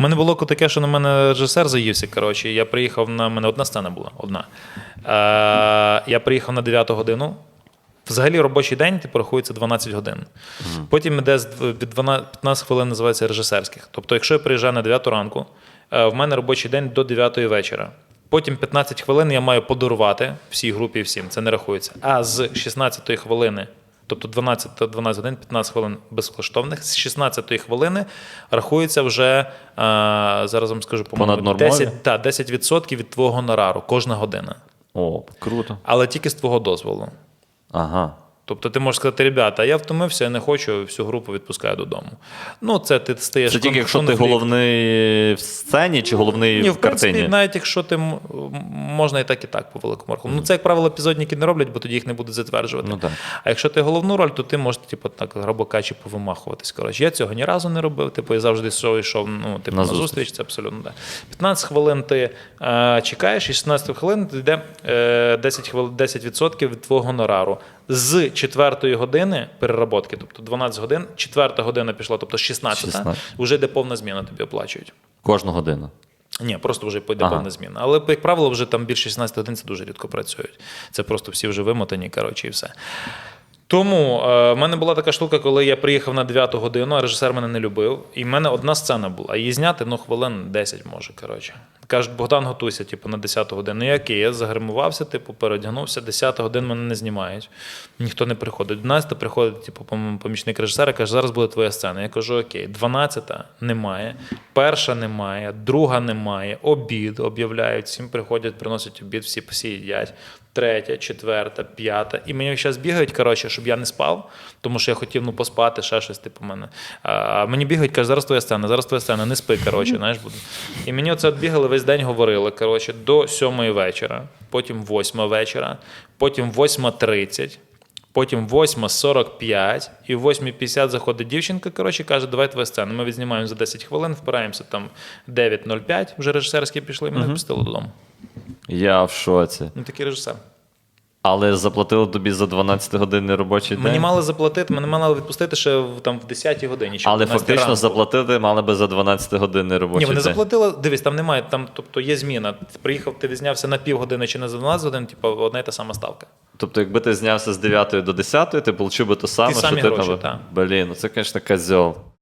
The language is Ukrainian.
У мене було таке, що на мене режисер заївся. Коротше, я приїхав на мене одна сцена була, одна. Е, я приїхав на 9 годину. Взагалі робочий день типу, рахується 12 годин. Потім іде від 12, 15 хвилин називається режисерських. Тобто, якщо я приїжджаю на 9 ранку, е, в мене робочий день до 9 вечора. Потім 15 хвилин я маю подарувати всій групі всім, це не рахується. А з 16 хвилини, тобто 12, та 12 годин, 15 хвилин безкоштовних, з 16 хвилини рахується вже, е, зараз вам скажу, по-моєму, Понаднормові? 10, та, 10% від твого гонорару кожна година. О, круто. Але тільки з твого дозволу. Ага. Тобто ти можеш сказати, ребята, я втомився, я не хочу, всю групу відпускаю додому. Ну, це ти стаєш Це тільки якщо ти головний сцені чи головний Ні, в в принципі, картині. навіть якщо ти м- можна і так, і так по великому рахунку. Ну, це, як правило, епізодники не роблять, бо тоді їх не будуть затверджувати. Ну, так. А якщо ти головну роль, то ти можеш, типу, так грубо кажучи, повимахуватись. Коротше, я цього ні разу не робив. Типу, я завжди йшов, йшов ну, типу, На на, зустріч. зустріч. Це абсолютно так. 15 хвилин ти е, чекаєш, і 16 хвилин ти йде е, 10 хвилин, 10% від твого гонорару. З 4 години переработки, тобто 12 годин, 4 година пішла, тобто 16, 16. вже йде повна зміна, тобі оплачують. Кожну годину. Ні, просто вже пойде Ага. повна зміна. Але, як правило, вже там більше 16 годин це дуже рідко працюють. Це просто всі вже вимотані, коротше, і все. Тому е, в мене була така штука, коли я приїхав на 9 годину, а режисер мене не любив. І в мене одна сцена була. Її зняти ну, хвилин 10 може. коротше. Кажуть, Богдан, готуйся, типу, на 10 годину. Ну, який? Я загримувався, типу, переодягнувся, 10 годин мене не знімають. Ніхто не приходить. 12 приходить, типу, помічник режисера, каже, зараз буде твоя сцена. Я кажу, окей, 12-та немає, перша немає, друга немає, обід об'являють, всім приходять, приносять обід, всі всі їдять. Третя, четверта, п'ята. І мені зараз бігають, коротше, щоб я не спав, тому що я хотів ну, поспати, ще щось, типу, мене. А мені бігають, кажуть, зараз твоя сцена, зараз твоя сцена, не спи, коротше, знаєш, буду. І мені оце от бігали весь день говорили, коротше, до сьомої вечора, потім восьма вечора, потім 8.30. Потім 8.45 і в 8.50 заходить дівчинка, коротше, каже, давай твоя сцена. Ми відзнімаємо за 10 хвилин, впираємося там 9.05, вже режисерські пішли, мене пустили додому. Я в шоці. Ну такий режисер. Але заплатили тобі за 12-годинний робочий день. Мені мали заплатити, мене мали відпустити ще в, там, в 10-й годині. Чи Але фактично ранку. заплатити мали би за 12-годинний робочий Ні, вони день. заплатили. Дивись, там немає, там, тобто є зміна. Ти приїхав, ти відзнявся на півгодини чи на 12 годин, типу, одна і та сама ставка. Тобто, якби ти знявся з 9 до 10, ти отримав би то саме, Ті що ти там. Блін, ну це, звісно, козьол.